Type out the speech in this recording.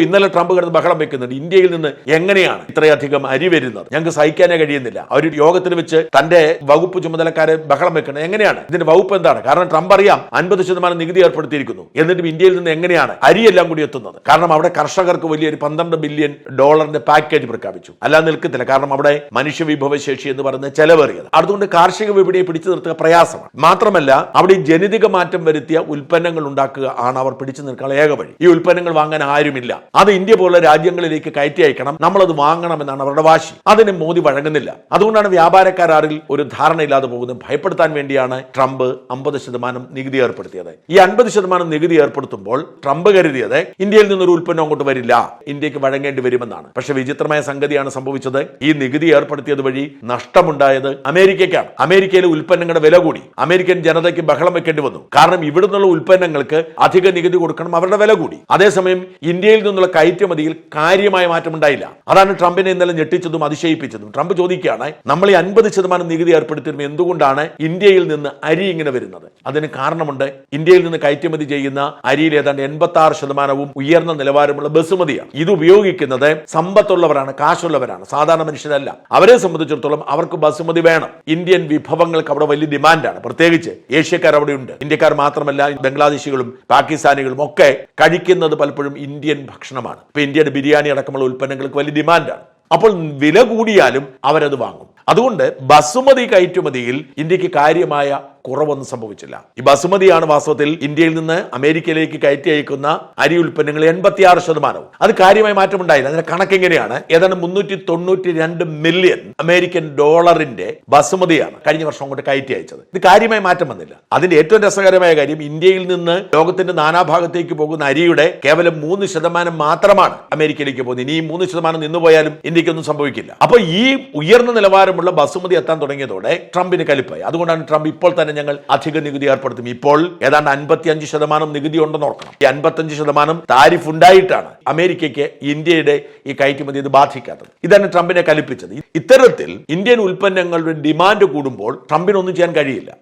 ഇന്നലെ ട്രംപ് കിടന്ന് ബഹളം വെക്കുന്നുണ്ട്. ഇന്ത്യയിൽ നിന്ന് എങ്ങനെയാണ് ഇത്രയധികം അരി വരുന്നത്? ഞങ്ങൾക്ക് സഹിക്കാനേ കഴിയുന്നില്ല. അവർ യോഗത്തിന് വെച്ച് തന്റെ വകുപ്പ് ചുമതലക്കാരെ ബഹളം വെക്കുന്നത് എങ്ങനെയാണ്? ഇതിന്റെ വകുപ്പ് എന്താണ്? കാരണം ട്രംപ് അറിയാം അൻപത് ശതമാനം നികുതി ഏർപ്പെടുത്തിയിരിക്കുന്നു. എന്നിട്ടും ഇന്ത്യയിൽ നിന്ന് എങ്ങനെയാണ് അരിയെല്ലാം കൂടി എത്തുന്നത്? കാരണം അവിടെ കർഷകർക്ക് വലിയൊരു പന്ത്രണ്ട് ബില്യൺ ഡോളറിന്റെ പാക്കേജ് പ്രഖ്യാപിച്ചു. അല്ലാതെ നിൽക്കത്തില്ല. കാരണം അവിടെ മനുഷ്യ വിഭവശേഷി എന്ന് പറയുന്ന ചെലവേറിയത്. അതുകൊണ്ട് കാർഷിക വിപണിയെ പിടിച്ചു നിർത്തുക പ്രയാസമാണ്. മാത്രമല്ല അവിടെ ജനിതക മാറ്റം വരുത്തിയ ഉൽപ്പന്നങ്ങൾ ഉണ്ടാക്കുക ആണ് അവർ പിടിച്ചു നിൽക്കാനുള്ള ഏക വഴി. ഈ ഉൽപ്പന്നങ്ങൾ വാങ്ങാൻ ആരുമില്ല. അത് ഇന്ത്യ പോലുള്ള രാജ്യങ്ങളിലേക്ക് കയറ്റി അയക്കണം. നമ്മളത് വാങ്ങണം എന്നാണ് അവരുടെ വാശി. അതിന് മോദി വഴങ്ങുന്നില്ല. അതുകൊണ്ടാണ് വ്യാപാരക്കാരിൽ ഒരു ധാരണയില്ലാതെ പോകുന്നത്. ഭയപ്പെടുത്താൻ വേണ്ടിയാണ് ട്രംപ് അമ്പത് ശതമാനം നികുതി ഏർപ്പെടുത്തിയത്. ഈ അൻപത് ശതമാനം നികുതി ഏർപ്പെടുത്തുമ്പോൾ ട്രംപ് കരുതിയത് ഇന്ത്യയിൽ നിന്നൊരു ഉൽപ്പന്നം അങ്ങോട്ട് വരില്ല. ഇന്ത്യയ്ക്ക് വഴങ്ങേണ്ടി വരുമെന്നാണ്. പക്ഷെ വിചിത്രമായ സംഗതിയാണ് സംഭവിച്ചത്. ഈ നികുതി ഏർപ്പെടുത്തിയത് വഴി നഷ്ടമുണ്ടായത് അമേരിക്കയ്ക്കാണ്. അമേരിക്കയിലെ ഉൽപ്പന്നങ്ങളുടെ വില കൂടി. അമേരിക്കൻ ജനതയ്ക്ക് ബഹളം വെക്കേണ്ടി വന്നു. കാരണം ഇവിടുന്നുള്ള ഉൽപ്പന്നങ്ങൾക്ക് അധിക നികുതി കൊടുക്കണം അവരുടെ വില കൂടി. അതേസമയം ഇന്ത്യയിൽ നിന്നുള്ള കയറ്റുമതിയിൽ കാര്യമായ മാറ്റം ഉണ്ടായില്ല അതാണ് ട്രംപിനെ ഇന്നലെ ഞെട്ടിച്ചതും അതിശയിപ്പിച്ചതും. ട്രംപ് ചോദിക്കുകയാണ് നമ്മൾ ഈ അൻപത് ശതമാനം നികുതി ഏർപ്പെടുത്തിയതും എന്തുകൊണ്ടാണ് ഇന്ത്യയിൽ നിന്ന് അരി ഇങ്ങനെ വരുന്നത്? അതിന് കാരണമുണ്ട് ഇന്ത്യയിൽ നിന്ന് കയറ്റുമതി ചെയ്യുന്ന അരിയിൽ ഏതാണ്ട് എൺപത്തി ആറ് ശതമാനവും ഉയർന്ന നിലവാരമുള്ള ബസുമതിയാണ്. ഇത് ഉപയോഗിക്കുന്നത് സമ്പത്തുള്ളവരാണ് കാശുള്ളവരാണ് സാധാരണ മനുഷ്യരല്ല. അവരെ സംബന്ധിച്ചിടത്തോളം അവർക്ക് ബസുമതി വേണം. ഇന്ത്യൻ വിഭവങ്ങൾക്ക് അവിടെ വലിയ ഡിമാൻഡാണ്. പ്രത്യേകിച്ച് ഏഷ്യക്കാർ അവിടെയുണ്ട് ഇന്ത്യക്കാർ മാത്രമല്ല ബംഗ്ലാദേശികളും പാകിസ്ഥാനികളും ഒക്കെ കഴിക്കുന്നത് പലപ്പോഴും ഇന്ത്യൻ ഭക്ഷണമാണ്. ഇപ്പൊ ഇന്ത്യയുടെ ബിരിയാണി അടക്കമുള്ള ഉൽപ്പന്നങ്ങൾക്ക് വലിയ ഡിമാൻഡാണ്. അപ്പോൾ വില കൂടിയാലും അവരത് വാങ്ങും. അതുകൊണ്ട് ബസുമതി കയറ്റുമതിയിൽ ഇന്ത്യയ്ക്ക് കാര്യമായ കുറവൊന്നും സംഭവിച്ചില്ല. ഈ ബസുമതിയാണ് വാസ്തവത്തിൽ ഇന്ത്യയിൽ നിന്ന് അമേരിക്കയിലേക്ക് കയറ്റി അയക്കുന്ന അരി ഉൽപ്പന്നങ്ങൾ എൺപത്തിയാറ് ശതമാനവും. അത് കാര്യമായ മാറ്റമുണ്ടായില്ല. അതിന്റെ കണക്ക് എങ്ങനെയാണ്? ഏതാണ്ട് മുന്നൂറ്റി തൊണ്ണൂറ്റി രണ്ട് മില്യൺ അമേരിക്കൻ ഡോളറിന്റെ ബസുമതിയാണ് കഴിഞ്ഞ വർഷം കൊണ്ട് കയറ്റി അയച്ചത്. ഇത് കാര്യമായി മാറ്റം വന്നില്ല. അതിന്റെ ഏറ്റവും രസകരമായ കാര്യം ഇന്ത്യയിൽ നിന്ന് ലോകത്തിന്റെ നാനാഭാഗത്തേക്ക് പോകുന്ന അരിയുടെ കേവലം മൂന്ന് ശതമാനം മാത്രമാണ് അമേരിക്കയിലേക്ക് പോകുന്നത്. ഇനി ഈ മൂന്ന് ശതമാനം നിന്നുപോയാലും ഇന്ത്യക്കൊന്നും സംഭവിക്കില്ല. അപ്പൊ ഈ ഉയർന്ന നിലവാരമുള്ള ബസുമതി എത്താൻ തുടങ്ങിയതോടെ ട്രംപിന് കലിപ്പായി. അതുകൊണ്ടാണ് ട്രംപ് ഇപ്പോൾ തന്നെ ഞങ്ങൾ അധിക നികുതി ഏർപ്പെടുത്തും. ഇപ്പോൾ ഏതാണ്ട് അൻപത്തിയഞ്ച് ശതമാനം നികുതി ഉണ്ടെന്ന് ഓർക്കണം. ഈ അൻപത്തഞ്ച് ശതമാനം താരിഫ് ഉണ്ടായിട്ടാണ് അമേരിക്കയ്ക്ക് ഇന്ത്യയുടെ ഈ കയറ്റുമതി ഇത് ബാധിക്കാത്തത്. ഇതാണ് ട്രംപിനെ കലിപ്പിച്ചത്. ഇത്തരത്തിൽ ഇന്ത്യൻ ഉൽപ്പന്നങ്ങളുടെ ഡിമാൻഡ് കൂടുമ്പോൾ ട്രംപിനൊന്നും ചെയ്യാൻ കഴിയില്ല.